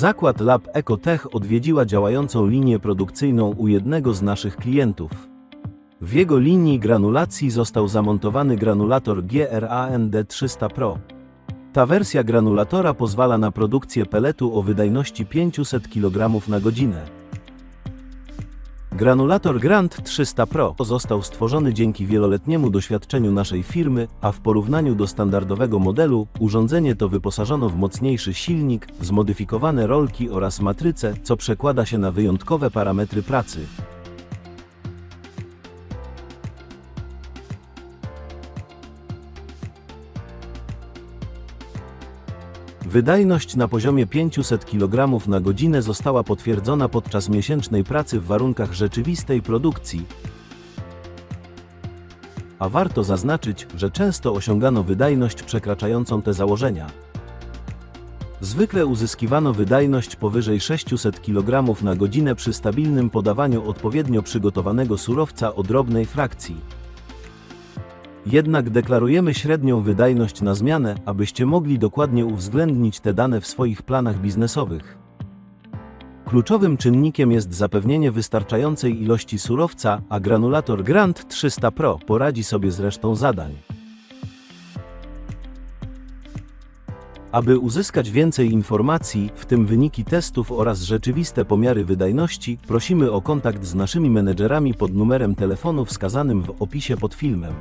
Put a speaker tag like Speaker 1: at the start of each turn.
Speaker 1: Zakład Lab Ecotech odwiedziła działającą linię produkcyjną u jednego z naszych klientów. W jego linii granulacji został zamontowany granulator GRAND 300 Pro. Ta wersja granulatora pozwala na produkcję peletu o wydajności 500 kg na godzinę. Granulator Grand 300 Pro został stworzony dzięki wieloletniemu doświadczeniu naszej firmy, a w porównaniu do standardowego modelu, urządzenie to wyposażono w mocniejszy silnik, zmodyfikowane rolki oraz matrycę, co przekłada się na wyjątkowe parametry pracy. Wydajność na poziomie 500 kg na godzinę została potwierdzona podczas miesięcznej pracy w warunkach rzeczywistej produkcji. A warto zaznaczyć, że często osiągano wydajność przekraczającą te założenia. Zwykle uzyskiwano wydajność powyżej 600 kg na godzinę przy stabilnym podawaniu odpowiednio przygotowanego surowca o drobnej frakcji. Jednak deklarujemy średnią wydajność na zmianę, abyście mogli dokładnie uwzględnić te dane w swoich planach biznesowych. Kluczowym czynnikiem jest zapewnienie wystarczającej ilości surowca, a granulator Grand 300 Pro poradzi sobie z resztą zadań. Aby uzyskać więcej informacji, w tym wyniki testów oraz rzeczywiste pomiary wydajności, prosimy o kontakt z naszymi menedżerami pod numerem telefonu wskazanym w opisie pod filmem.